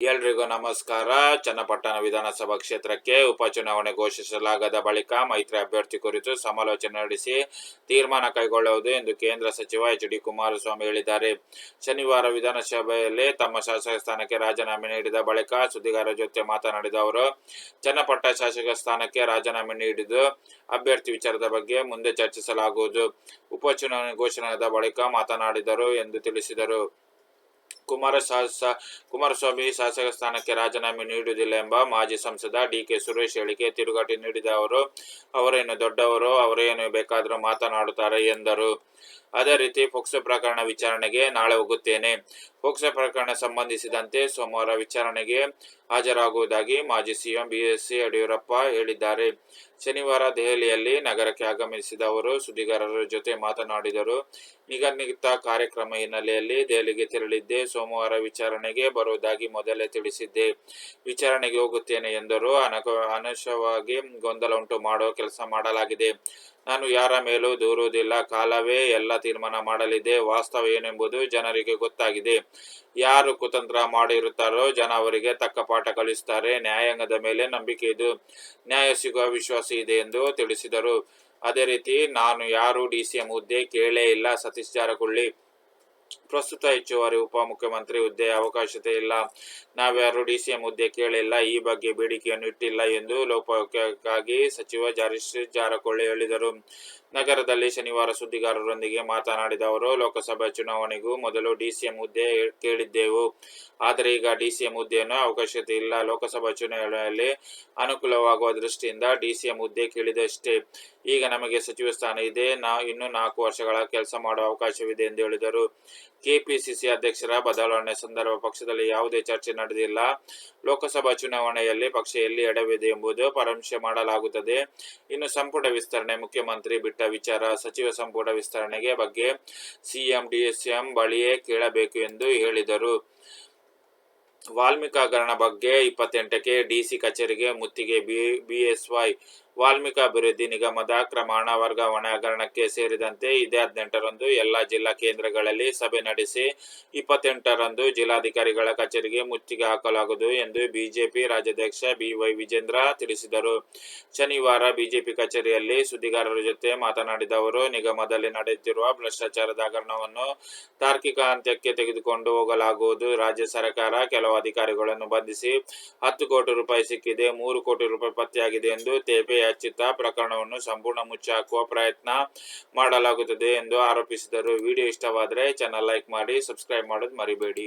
ಎಲ್ರಿಗೂ ನಮಸ್ಕಾರ. ಚನ್ನಪಟ್ಟಣ ವಿಧಾನಸಭಾ ಕ್ಷೇತ್ರಕ್ಕೆ ಉಪಚುನಾವಣೆ ಘೋಷಿಸಲಾಗದ ಬಳಿಕ ಮೈತ್ರಿ ಅಭ್ಯರ್ಥಿ ಕುರಿತು ಸಮಾಲೋಚನೆ ನಡೆಸಿ ತೀರ್ಮಾನ ಕೈಗೊಳ್ಳುವುದು ಎಂದು ಕೇಂದ್ರ ಸಚಿವ ಎಚ್ ಡಿ ಕುಮಾರಸ್ವಾಮಿ ಹೇಳಿದ್ದಾರೆ. ಶನಿವಾರ ವಿಧಾನಸಭೆಯಲ್ಲಿ ತಮ್ಮ ಶಾಸಕ ಸ್ಥಾನಕ್ಕೆ ರಾಜೀನಾಮೆ ನೀಡಿದ ಬಳಿಕ ಸುದ್ದಿಗಾರರ ಜೊತೆ ಮಾತನಾಡಿದ ಅವರು, ಚನ್ನಪಟ್ಟ ಶಾಸಕ ಸ್ಥಾನಕ್ಕೆ ರಾಜೀನಾಮೆ ನೀಡಿದ್ದು ಅಭ್ಯರ್ಥಿ ವಿಚಾರದ ಬಗ್ಗೆ ಮುಂದೆ ಚರ್ಚಿಸಲಾಗುವುದು. ಉಪಚುನಾವಣೆ ಘೋಷಣೆಯಾದ ಬಳಿಕ ಮಾತನಾಡಿದರು ಎಂದು ತಿಳಿಸಿದರು. ಕುಮಾರ ಶಾಸ ಕುಮಾರಸ್ವಾಮಿ ಶಾಸಕ ಸ್ಥಾನಕ್ಕೆ ರಾಜೀನಾಮೆ ನೀಡುವುದಿಲ್ಲ ಎಂಬ ಮಾಜಿ ಸಂಸದ ಡಿ ಕೆ ಸುರೇಶ್ ಹೇಳಿಕೆ ತಿರುಗಾಟಿ ನೀಡಿದ ಅವರು, ಅವರೇನು ದೊಡ್ಡವರು, ಅವರೇನು ಬೇಕಾದರೂ ಮಾತನಾಡುತ್ತಾರೆ ಎಂದರು. ಅದೇ ರೀತಿ ಫೋಕ್ಸೋ ಪ್ರಕರಣ ವಿಚಾರಣೆಗೆ ನಾಳೆ ಹೋಗುತ್ತೇನೆ. ಫೋಕ್ಸೋ ಪ್ರಕರಣ ಸಂಬಂಧಿಸಿದಂತೆ ಸೋಮವಾರ ವಿಚಾರಣೆಗೆ ಹಾಜರಾಗುವುದಾಗಿ ಮಾಜಿ ಸಿಎಂ ಬಿಎಸ್ ಯಡಿಯೂರಪ್ಪ ಹೇಳಿದ್ದಾರೆ. ಶನಿವಾರ ದೆಹಲಿಯಲ್ಲಿ ನಗರಕ್ಕೆ ಆಗಮಿಸಿದ ಅವರು ಸುದ್ದಿಗಾರರ ಜೊತೆ ಮಾತನಾಡಿದರು. ನಿಗದಿತ ಕಾರ್ಯಕ್ರಮ ಹಿನ್ನೆಲೆಯಲ್ಲಿ ದೆಹಲಿಗೆ ತೆರಳಿದ್ದೆ ಸೋಮವಾರ ವಿಚಾರಣೆಗೆ ಬರುವುದಾಗಿ ಮೊದಲೇ ತಿಳಿಸಿದ್ದೆ. ವಿಚಾರಣೆಗೆ ಹೋಗುತ್ತೇನೆ ಎಂದರು. ಅನಕ ಅನವಶ್ಯವಾಗಿ ಗೊಂದಲ ಉಂಟು ಮಾಡುವ ಕೆಲಸ ಮಾಡಲಾಗಿದೆ. ನಾನು ಯಾರ ಮೇಲೂ ದೂರುವುದಿಲ್ಲ. ಕಾಲವೇ ಎಲ್ಲ ತೀರ್ಮಾನ ಮಾಡಲಿದೆ. ವಾಸ್ತವ ಏನೆಂಬುದು ಜನರಿಗೆ ಗೊತ್ತಾಗಿದೆ. ಯಾರು ಕುತಂತ್ರ ಮಾಡಿರುತ್ತಾರೋ ಜನ ಅವರಿಗೆ ತಕ್ಕ ಪಾಠ ಕಲಿಸುತ್ತಾರೆ. ನ್ಯಾಯಾಂಗದ ಮೇಲೆ ನಂಬಿಕೆ ಇದು. ನ್ಯಾಯ ಸಿಗುವ ವಿಶ್ವಾಸ ಇದೆ ಎಂದು ತಿಳಿಸಿದರು. ಅದೇ ರೀತಿ ನಾನು ಯಾರು ಡಿ ಸಿ ಹುದ್ದೆ ಕೇಳೇ ಇಲ್ಲ. ಸತೀಶ್ ಜಾರಕಿಹೊಳಿ ಪ್ರಸ್ತುತ ಹೆಚ್ಚುವರಿ ಉಪಮುಖ್ಯಮಂತ್ರಿ ಹುದ್ದೆ ಅವಕಾಶತೆ ಇಲ್ಲ. ನಾವ್ಯಾರು ಡಿ ಸಿ ಎಂ ಹುದ್ದೆ ಕೇಳಿಲ್ಲ, ಈ ಬಗ್ಗೆ ಬೇಡಿಕೆಯನ್ನು ಇಟ್ಟಿಲ್ಲ ಎಂದು ಲೋಕೋಪಯೋಗಕ್ಕಾಗಿ ಸಚಿವ ಜಾರೀಶ್ ಜಾರಕೊಳ್ಳಿ ಹೇಳಿದರು. ನಗರದಲ್ಲಿ ಶನಿವಾರ ಸುದ್ದಿಗಾರರೊಂದಿಗೆ ಮಾತನಾಡಿದ ಅವರು, ಲೋಕಸಭಾ ಚುನಾವಣೆಗೂ ಮೊದಲು ಡಿ ಸಿ ಹುದ್ದೆ ಕೇಳಿದ್ದೆವು. ಆದರೆ ಈಗ ಡಿ ಸಿ ಹುದ್ದೆಯನ್ನು ಅವಕಾಶತೆ ಇಲ್ಲ. ಲೋಕಸಭಾ ಚುನಾವಣೆಯಲ್ಲಿ ಅನುಕೂಲವಾಗುವ ದೃಷ್ಟಿಯಿಂದ ಡಿ ಸಿ ಎಂ ಹುದ್ದೆ ಕೇಳಿದಷ್ಟೇ. ಈಗ ನಮಗೆ ಸಚಿವ ಸ್ಥಾನ ಇದೆ. ನಾ ಇನ್ನೂ ನಾಲ್ಕು ವರ್ಷಗಳ ಕೆಲಸ ಮಾಡುವ ಅವಕಾಶವಿದೆ ಎಂದು ಹೇಳಿದರು. ಕೆಪಿಸಿಸಿ ಅಧ್ಯಕ್ಷರ ಬದಲಾವಣೆ ಸಂದರ್ಭ ಪಕ್ಷದಲ್ಲಿ ಯಾವುದೇ ಚರ್ಚೆ ನಡೆದಿಲ್ಲ. ಲೋಕಸಭಾ ಚುನಾವಣೆಯಲ್ಲಿ ಪಕ್ಷ ಎಲ್ಲಿ ಎಡವಿದೆ ಎಂಬುದು ಪರಾಮರ್ಶೆ ಮಾಡಲಾಗುತ್ತದೆ. ಇನ್ನು ಸಂಪುಟ ವಿಸ್ತರಣೆ, ಮುಖ್ಯಮಂತ್ರಿ ಬಿಟ್ಟ ವಿಚಾರ, ಸಚಿವ ಸಂಪುಟ ವಿಸ್ತರಣೆಗೆ ಬಗ್ಗೆ ಸಿಎಂ, ಡಿಎಸ್ಎಂ ಬಳಿಯೇ ಕೇಳಬೇಕು ಎಂದು ಹೇಳಿದರು. ವಾಲ್ಮೀಕಿ ಹಗರಣ ಬಗ್ಗೆ ಇಪ್ಪತ್ತೆಂಟಕ್ಕೆ ಡಿಸಿ ಕಚೇರಿಗೆ ಮುತ್ತಿಗೆ ಬಿ ಬಿಎಸ್ವೈ ವಾಲ್ಮೀಕಿ ಅಭಿವೃದ್ಧಿ ನಿಗಮದ ಕ್ರಮ ಹಣ ವರ್ಗಾವಣೆ ಹಗರಣಕ್ಕೆ ಸೇರಿದಂತೆ ಇದೇ ಹದಿನೆಂಟರಂದು ಎಲ್ಲ ಜಿಲ್ಲಾ ಕೇಂದ್ರಗಳಲ್ಲಿ ಸಭೆ ನಡೆಸಿ ಇಪ್ಪತ್ತೆಂಟರಂದು ಜಿಲ್ಲಾಧಿಕಾರಿಗಳ ಕಚೇರಿಗೆ ಮುತ್ತಿಗೆ ಹಾಕಲಾಗುವುದು ಎಂದು ಬಿಜೆಪಿ ರಾಜ್ಯಾಧ್ಯಕ್ಷ ಬಿವೈ ವಿಜೇಂದ್ರ ತಿಳಿಸಿದರು. ಶನಿವಾರ ಬಿಜೆಪಿ ಕಚೇರಿಯಲ್ಲಿ ಸುದ್ದಿಗಾರರ ಜೊತೆ ಮಾತನಾಡಿದ ಅವರು, ನಿಗಮದಲ್ಲಿ ನಡೆಯುತ್ತಿರುವ ಭ್ರಷ್ಟಾಚಾರದ ಹಗರಣವನ್ನು ತಾರ್ಕಿಕ ಅಂತ್ಯಕ್ಕೆ ತೆಗೆದುಕೊಂಡು ಹೋಗಲಾಗುವುದು. ರಾಜ್ಯ ಸರ್ಕಾರ ಕೆಲವು ಅಧಿಕಾರಿಗಳನ್ನು ಬಂಧಿಸಿ ಹತ್ತು ಕೋಟಿ ರೂಪಾಯಿ ಸಿಕ್ಕಿದೆ, ಮೂರು ಕೋಟಿ ರೂಪಾಯಿ ಪತ್ತೆಯಾಗಿದೆ ಎಂದು ತೇಪೆ ಹಚ್ಚಿತ ಪ್ರಕರಣವನ್ನು ಸಂಪೂರ್ಣ ಮುಚ್ಚಾಕುವ ಪ್ರಯತ್ನ ಮಾಡಲಾಗುತ್ತದೆ ಎಂದು ಆರೋಪಿಸಿದರು. ವಿಡಿಯೋ ಇಷ್ಟವಾದರೆ ಚಾನಲ್ ಲೈಕ್ ಮಾಡಿ ಸಬ್ಸ್ಕ್ರೈಬ್ ಮಾಡೋದು ಮರಿಬೇಡಿ.